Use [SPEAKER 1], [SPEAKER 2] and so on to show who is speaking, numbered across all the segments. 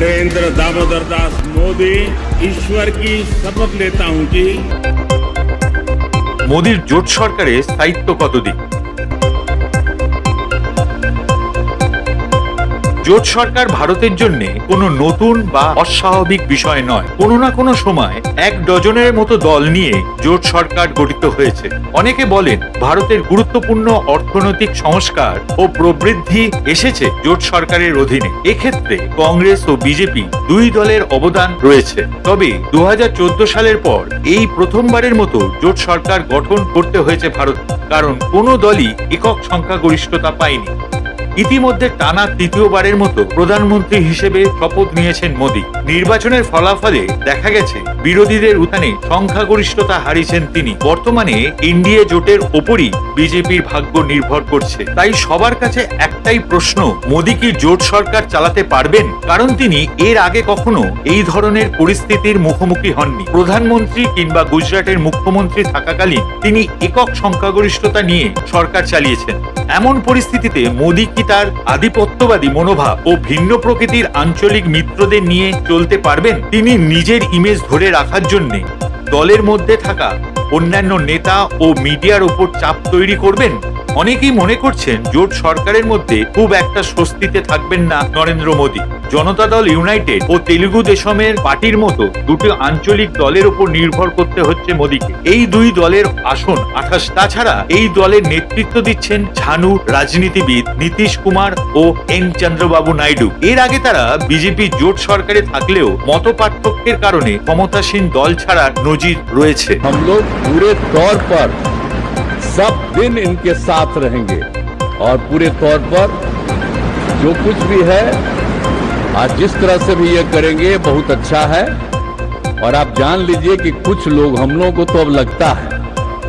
[SPEAKER 1] नरेंद्र दामोदर दास मोदी ईश्वर की शपथ लेता हूं कि
[SPEAKER 2] মোদির জোট সরকারে স্থায়িত্ব কতদিন জোট সরকার ভারতের জন্য কোনো নতুন বা অস্বাভাবিক বিষয় নয়। কোনো না কোনো সময় এক ডজনের মতো দল নিয়ে জোট সরকার গঠিত হয়েছে। অনেকে বলেন ভারতের গুরুত্বপূর্ণ অর্থনৈতিক সংস্কার ও প্রবৃদ্ধি এসেছে জোট সরকারের অধীনে। এক্ষেত্রে কংগ্রেস ও বিজেপি দুই দলের অবদান রয়েছে। তবে দু হাজার চোদ্দ সালের পর এই প্রথমবারের মতো জোট সরকার গঠন করতে হয়েছে ভারত। কারণ কোনো দলই একক সংখ্যাগরিষ্ঠতা পায়নি। ইতিমধ্যে টানা তৃতীয়বারের মতো প্রধানমন্ত্রী হিসেবে শপথ নিয়েছেন মোদী। নির্বাচনের ফলাফলে দেখা গেছে, বিরোধীদের উত্থানে সংখ্যাগরিষ্ঠতা হারিয়েছেন তিনি। বর্তমানে এনডিএ জোটের ওপরই বিজেপির ভাগ্য নির্ভর করছে। তাই সবার কাছে একটাই প্রশ্ন, মোদী কি জোট সরকার চালাতে পারবেন? কারণ তিনি এর আগে কখনো এই ধরনের পরিস্থিতির মুখোমুখি হননি। প্রধানমন্ত্রী কিংবা গুজরাটের মুখ্যমন্ত্রী থাকাকালীন তিনি একক সংখ্যাগরিষ্ঠতা নিয়ে সরকার চালিয়েছেন। এমন পরিস্থিতিতে মোদী কি তার আধিপত্যবাদী মনোভাব ও ভিন্ন প্রকৃতির আঞ্চলিক মিত্রদের নিয়ে চলতে পারবেন তিনি নিজের ইমেজ ধরে রাখার জন্য। দলের মধ্যে থাকা অন্যান্য নেতা ও মিডিয়ার উপর চাপ তৈরি করবেন? অনেকেই মনে করছেন জোট সরকারের মধ্যে খুব একটা স্বস্তিতে থাকবেন না নরেন্দ্র মোদী জনতা দল ইউনাইটেড ও তেলুগু দেশমের পার্টির মতো দুটি আঞ্চলিক দলের উপর নির্ভর করতে হচ্ছে মোদীকে এই দুই দলের আসন আঠাশ তাছাড়া এই দলের নেতৃত্ব দিচ্ছেন ঝানু রাজনীতিবিদ নীতিশ কুমার ও এন চন্দ্রবাবু নাইডু এর আগে তারা বিজেপি জোট সরকারে থাকলেও মত পার্থক্যের কারণে ক্ষমতাসীন দল ছাড়ার নজির রয়েছে
[SPEAKER 3] हम लोग पूरे तौर पर सब दिन इनके साथ रहेंगे। और पूरे तौर पर जो कुछ भी है, आज जिस तरह से भी ये करेंगे, बहुत अच्छा है। और आप जान लीजिए कि कुछ लोग हम लोगों को तो अब लगता है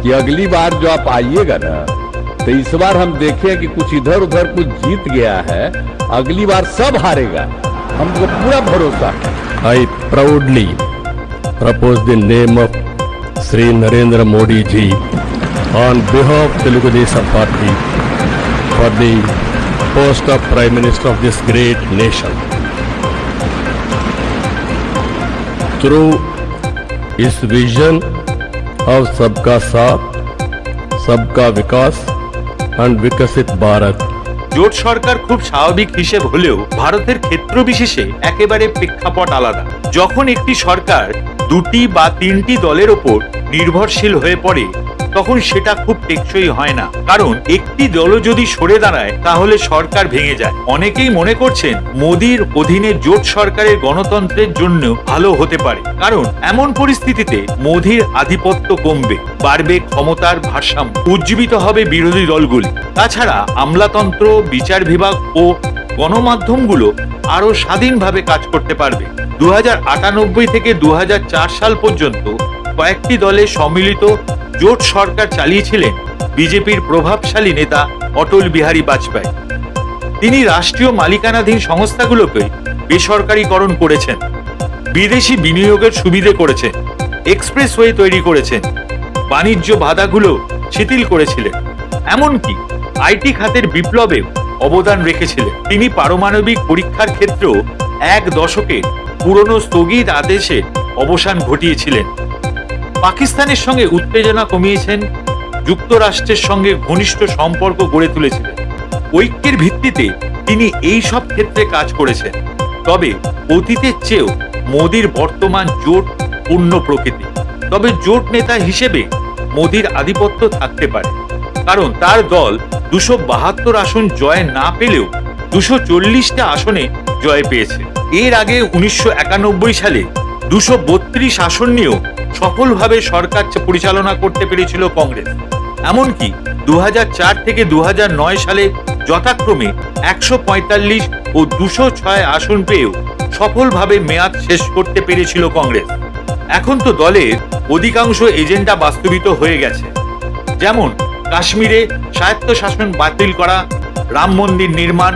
[SPEAKER 3] कि अगली बार जो आप आइएगा ना तो इस बार हम देखें कि कुछ इधर उधर कुछ जीत गया है, अगली बार सब हारेगा। हमको पूरा भरोसा है।
[SPEAKER 4] I proudly propose the name of Shri Narendra Modi ji. On behalf of Telugu Desam Party for the post of Prime Minister of this great nation. Through his vision of Sabka Saath, Sabka Vikas and Vikasit Bharat,
[SPEAKER 2] জোট সরকার খুব স্বাভাবিক হিসেব হলেও ভারতের ক্ষেত্র বিশেষে একেবারে প্রেক্ষাপট আলাদা যখন একটি সরকার দুটি বা তিনটি দলের ওপর নির্ভরশীল হয়ে পড়ে তখন সেটা খুব টেকসই হয় না। কারণ একটি দলও যদি সরে দাঁড়ায়, তাহলে সরকার ভেঙে যায়। অনেকেই মনে করছেন, মোদির অধীনে জোট সরকারের গণতন্ত্রের জন্য ভালো হতে পারে। কারণ এমন পরিস্থিতিতে মোদির আধিপত্য কমবে, বাড়বে ক্ষমতার ভারসাম্য, উজ্জীবিত হবে বিরোধী দলগুলি। তাছাড়া আমলাতন্ত্র, বিচার বিভাগ ও গণমাধ্যমগুলো আরও স্বাধীনভাবে কাজ করতে পারবে। দু হাজার আটানব্বই থেকে দু হাজার চার সাল পর্যন্ত কয়েকটি দলের সম্মিলিত জোট সরকার চালিয়েছিলেন বিজেপির প্রভাবশালী নেতা অটল বিহারী বাজপেয়ী। তিনি রাষ্ট্রীয় মালিকানাধীন সংস্থাগুলোকে বেসরকারীকরণ করেছেন, বিদেশি বিনিয়োগের সুবিধে করেছেন, এক্সপ্রেসওয়ে তৈরি করেছেন, বাণিজ্য বাধাগুলো শিথিল করেছিলেন, এমনকি আইটি খাতের বিপ্লবে অবদান রেখেছিলেন। তিনি পারমাণবিক পরীক্ষার ক্ষেত্রেও এক দশকে পুরনো স্থগিত আদেশে অবসান ঘটিয়েছিলেন। পাকিস্তানের সঙ্গে উত্তেজনা কমিয়েছেন, যুক্তরাষ্ট্রের সঙ্গে ঘনিষ্ঠ সম্পর্ক গড়ে তুলেছিলেন। ঐক্যের ভিত্তিতে তিনি এই সব ক্ষেত্রে কাজ করেছেন। তবে অতীতের চেয়েও মোদির বর্তমান জোট পূর্ণ প্রকৃতি। তবে জোট নেতা হিসেবে মোদির আধিপত্য থাকতে পারে। কারণ তার দল দুশো বাহাত্তর আসন জয় না পেলেও দুশো চল্লিশটা আসনে জয় পেয়েছে। এর আগে উনিশশো একানব্বই সালে দুশো বত্রিশ আসন নিয়েও সফলভাবে সরকার পরিচালনা করতে পেরেছিল কংগ্রেস। এমনকি দু হাজার চার থেকে দু হাজার নয় সালে যথাক্রমে একশো পঁয়তাল্লিশ ও দুশো ছয় আসন পেয়েও সফলভাবে মেয়াদ শেষ করতে পেরেছিল কংগ্রেস। এখন তো দলের অধিকাংশ এজেন্ডা বাস্তবিত হয়ে গেছে। যেমন কাশ্মীরে স্বায়ত্তশাসন বাতিল করা, রাম মন্দির নির্মাণ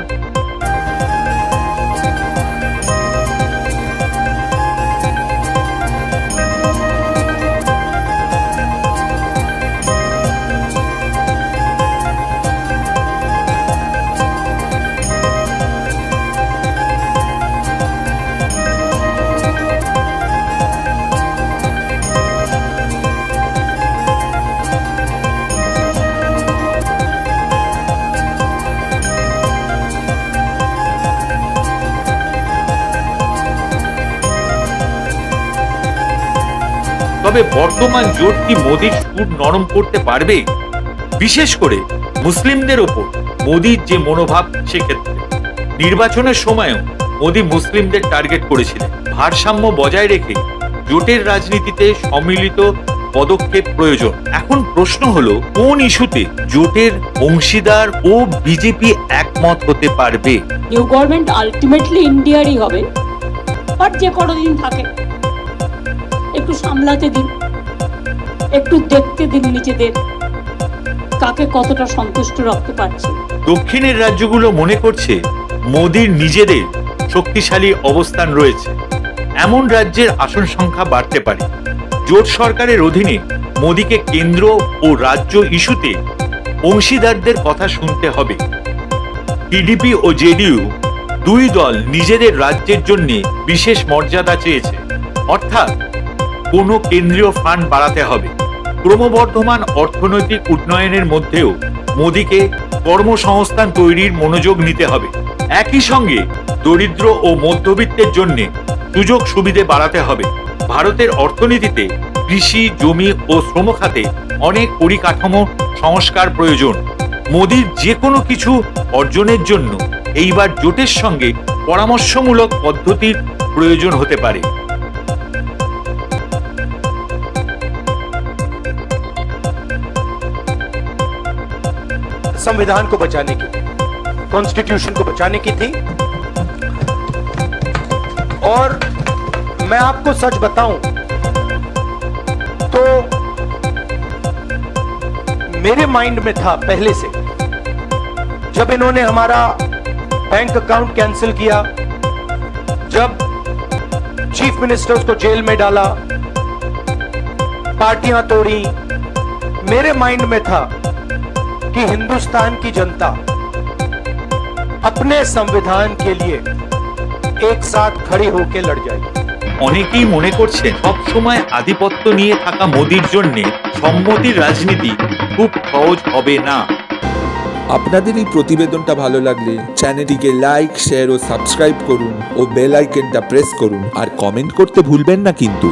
[SPEAKER 2] তবে বর্তমান জোট কি মোদীর সুর নরম করতে পারবে? বিশেষ করে মুসলিমদের ওপর মোদীর যে মনোভাব সেক্ষেত্রে। নির্বাচনের সময়ও মোদী মুসলিমদের টার্গেট করেছিলেন। ভারসাম্য বজায় রেখে জোটের রাজনীতিতে সম্মিলিত পদক্ষেপ প্রয়োজন। এখন প্রশ্ন হলো, কোন ইস্যুতে জোটের অংশীদার ও বিজেপি একমত হতে পারবে?
[SPEAKER 5] নিউ গভর্নমেন্ট আলটিমেটলি ইন্ডিয়ারই হবে। বাট যে দিন থাকে। একটু সামলাতে দিন। একটু দেখতে দিন নিজেদের কাকে কতটা সন্তুষ্ট রাখতে পারছে।
[SPEAKER 2] দক্ষিণের রাজ্যগুলো মনে করছে মোদির নিজেদের শক্তিশালী অবস্থান রয়েছে। এমন রাজ্যের আসন সংখ্যা বাড়তে পারে। জোট সরকারের অধীনে মোদীকে কেন্দ্র ও রাজ্য ইস্যুতে অংশীদারদের কথা শুনতে হবে। টিডিপি ও জেডিইউ দুই দল নিজেদের রাজ্যের জন্য বিশেষ মর্যাদা চেয়েছে। অর্থাৎ কোনো কেন্দ্রীয় ফান্ড বাড়াতে হবে। ক্রমবর্ধমান অর্থনৈতিক উন্নয়নের মধ্যেও মোদীকে কর্মসংস্থান তৈরির মনোযোগ নিতে হবে। একই সঙ্গে দরিদ্র ও মধ্যবিত্তের জন্য সুযোগ সুবিধে বাড়াতে হবে। ভারতের অর্থনীতিতে কৃষি, জমি ও শ্রম খাতে অনেক পরিকাঠামো সংস্কার প্রয়োজন। মোদীর যে কোনো কিছু অর্জনের জন্য এইবার জোটের সঙ্গে পরামর্শমূলক পদ্ধতির প্রয়োজন হতে পারে।
[SPEAKER 6] संविधान को बचाने की कॉन्स्टिट्यूशन को बचाने की थी। और मैं आपको सच बताऊँ तो मेरे माइंड में था पहले से, जब इन्होंने हमारा बैंक अकाउंट कैंसिल किया, जब चीफ मिनिस्टर्स को जेल में डाला, पार्टियाँ तोड़ी, मेरे माइंड में था कि हिंदुस्तान की जनता अपने संविधान के लिए एक साथ खड़ी होकर लड़ जाएगी
[SPEAKER 2] অনেকেই মনে করছেন সবসময় আধিপত্য নিয়ে থাকা মোদির জন্য সম্মতির রাজনীতি খুব সহজ হবে না
[SPEAKER 7] আপনাদের এই প্রতিবেদনটা ভালো লাগলে চ্যানেলটিকে লাইক শেয়ার ও সাবস্ক্রাইব করুন ও বেল আইকনটা প্রেস করুন আর কমেন্ট করতে ভুলবেন না কিন্তু